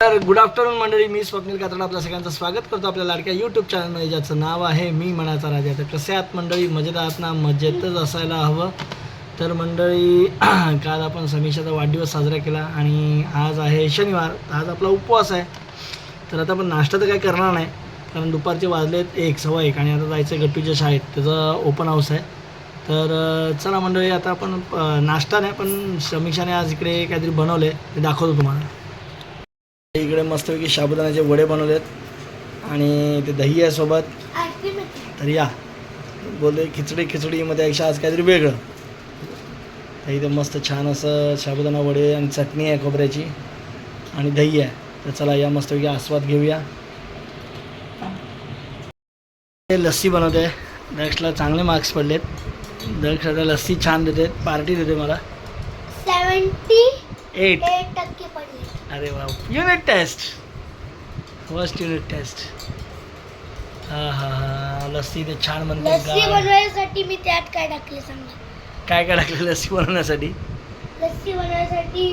तर good afternoon मंडळी मी स्वप्नील कातड आपल्या सगळ्यांचं स्वागत करतो आपल्या लाडक्या यूट्यूब चॅनलमध्ये ज्याचं नाव आहे मी मनाचा राजा. तर कसे आहात मंडळी? मजेत आहात ना? मजेतच असायला हवं. तर मंडळी काल आपण समीक्षाचा वाढदिवस साजरा केला आणि आज आहे शनिवार. आज आपला उपवास आहे. तर आता आपण नाश्ता तर काही करणार नाही कारण दुपारचे वाजलेत एक सव्वा एक आणि आता जायचं आहे गट्टूच्या शाळेत. त्याचं ओपन हाऊस आहे. तर चला मंडळी आता आपण नाश्ता नाही पण समीक्षाने आज इकडे काहीतरी बनवले ते दाखवतो तुम्हाला. इकडे मस्तपैकी साबुदाण्याचे वडे बनवलेत. आणि ते दही आहे सोबत. तर या. बोलले खिचडी खिचडीमध्ये एकशे आज काहीतरी वेगळं. तर इथे मस्त छान असं साबुदाणा वडे आणि चटणी आहे खोबऱ्याची. आणि दही आहे. तर चला या मस्तपैकी आस्वाद घेऊया. हे लस्सी बनवते. दक्षला चांगले मार्क्स पडलेत. दक्ष आता लस्सी छान देते. पार्टी देते मला. सेवन्टी एट टक्के पडले अरे वा. Unit test first unit test हां हां हां. लस्सी ते छान बनते लस्सी. बनवण्यासाठी मी त्यात काय टाकले सांगा? काय काय टाकलं लस्सी बनवण्यासाठी? लस्सी बनवण्यासाठी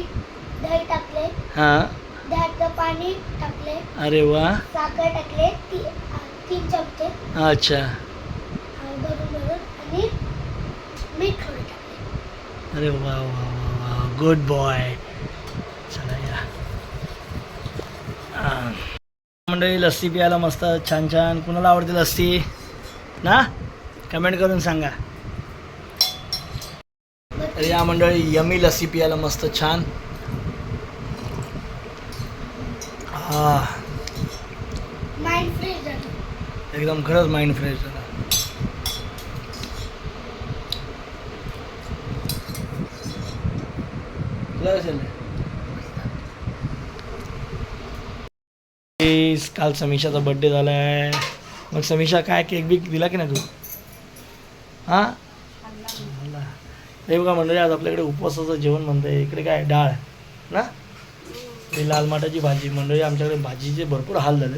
दही टाकले. हां. दह्याचं पाणी टाकले. अरे वा. साखर टाकले. ती तीन चमचे. अच्छा. अं, भरून भरून. आणि मीठ थोडं टाकले. अरे वा वा वा गुड बॉय चला या हां. मंडळी लस्सी प्यायला मस्त छान छान. कुणाला आवडते लस्सी? ना? कमेंट करून सांगा. तर या मंडळी यमी लस्सी पियाला मस्त छान. हा. माइंड फ्रेश झालं. एकदम खरंच माइंड फ्रेश झाला. तुला कसं झालं? Guys, काल समीक्षाचा बड्डे झाला आहे. मग समीक्षा काय केक बिक दिला की नाही तू? हां. हे बघा मंडळी आज आपल्याकडे उपवासाचं जेवण म्हणतंय. इकडे काय डाळ ना? ते लाल माठाची भाजी. मंडळी आमच्याकडे भाजीचे भरपूर हाल झाले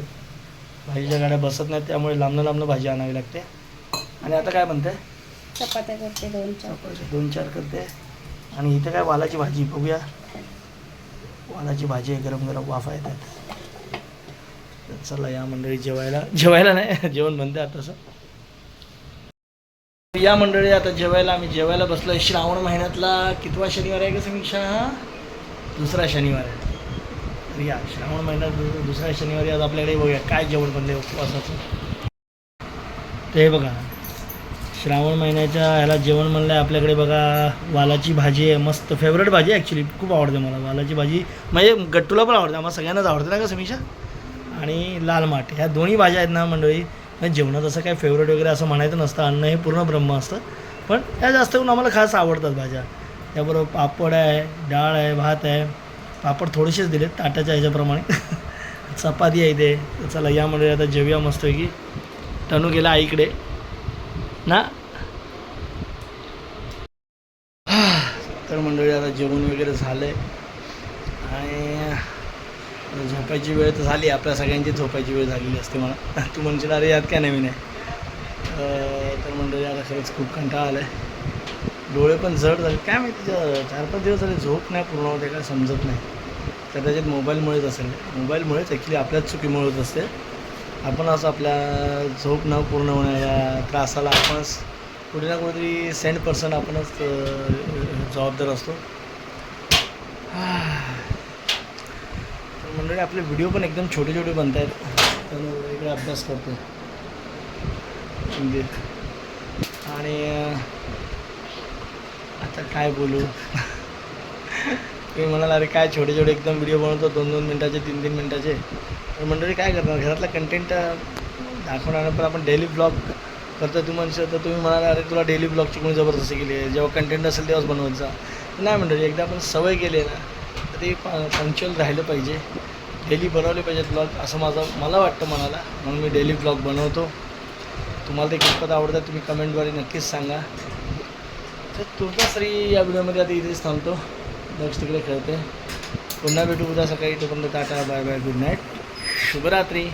भाजीच्या गाड्या बसत नाहीत त्यामुळे लांबनं लांबनं भाजी आणावी लागते. आणि आता काय म्हणते चपात्या करते दोन दोन चार करते. आणि इथे काय वालाची भाजी बघूया. वालाची भाजी गरम गरम वाफा येतात. तर चला या मंडळी जेवायला. जेवायला नाही जेवण म्हणते आता तसं या मंडळी आता जेवायला आम्ही जेवायला बसलो श्रावण महिन्यातला कितवा शनिवार आहे का समीक्षा? हा दुसरा शनिवार आहे. तर या श्रावण महिन्यात दुसऱ्या शनिवारी आज आपल्याकडे बघूया काय जेवण बनले उपवासाचं. ते बघा. श्रावण महिन्याच्या ह्याला जेवण म्हणलं आहे आपल्याकडे बघा वालाची भाजी आहे मस्त फेवरेट भाजी आहे ॲक्च्युली खूप आवडते मला. वालाची भाजी म्हणजे गट्टूला पण आवडते. आम्हाला सगळ्यांनाच आवडते ना का समीक्षा? आणि लाल माठ. ह्या दोन्ही भाज्या आहेत ना मंडळी जेवणात असं काय फेवरेट वगैरे असं म्हणायचं नसतं अन्न हे पूर्ण ब्रह्म असतं. पण ह्या जास्त करून आम्हाला खास आवडतात भाज्या. त्याबरोबर पापड आहे डाळ आहे भात आहे. पापड थोडेसेच दिलेत ताटाच्या ह्याच्याप्रमाणे. चपाती आहे ते चला या मंडळी आता जेवूया की तनू गेला आईकडे. ना? तर मंडळी आता जेवण वगैरे झालं आहे आणि झोपायची वेळ तर झाली आपल्या सगळ्यांची झोपायची वेळ झालेली असते मला तू म्हणशील अरे यात काय नवीन आहे? तर मंडळी आता खरंच खूप कंटाळा आला आहे डोळे पण जड झाले. काय माहिती चार पाच दिवस झाले झोप नाही पूर्ण होते काय समजत नाही. कदाचित मोबाईलमुळेच असेल. मोबाईलमुळेच ॲक्च्युली आपल्याच चुकीमुळेच असते. आपण असं आपल्या झोप न पूर्ण होण्याच्या त्रासाला आपणच कुठे ना कुठेतरी सेंट पर्सन आपणच जबाबदार असतो. तर मंडळी आपले व्हिडिओ पण एकदम छोटे छोटे बनत आहेत इकडे अभ्यास करतो म्हणजे, आणि आता काय बोलू? तुम्ही म्हणाल अरे काय छोटे छोटे एकदम व्हिडिओ बनवतो दोन दोन मिनटाचे तीन तीन मिनटाचे. तर मंडळी काय करणार? घरातला कंटेंट दाखवणार पण आपण डेली ब्लॉग करतो तू म्हणशील तर तुम्ही म्हणाल अरे तुला डेली ब्लॉगची कोणी जबरदस्ती केली आहे. जेव्हा कंटेंट असेल तेव्हाच बनवायचा. नाही मंडळी एकदा आपण सवय केली आहे ना ते ते पंक्च्युअल राहिलं पाहिजे. डेली बनवले पाहिजेत ब्लॉग असं माझं मला वाटतं मनाला. म्हणून मी डेली ब्लॉग बनवतो. तुम्हाला ते कितपत आवडतात तुम्ही कमेंटद्वारे नक्कीच सांगा. तर तुर्ताश्री या व्हिडिओमध्ये आता इथेच थांबतो. नेक्स्ट तिकडे खेळते. पुन्हा भेटू उद्या सकाळी. तोपर्यंत ta ta bye bye good night शुभरात्री.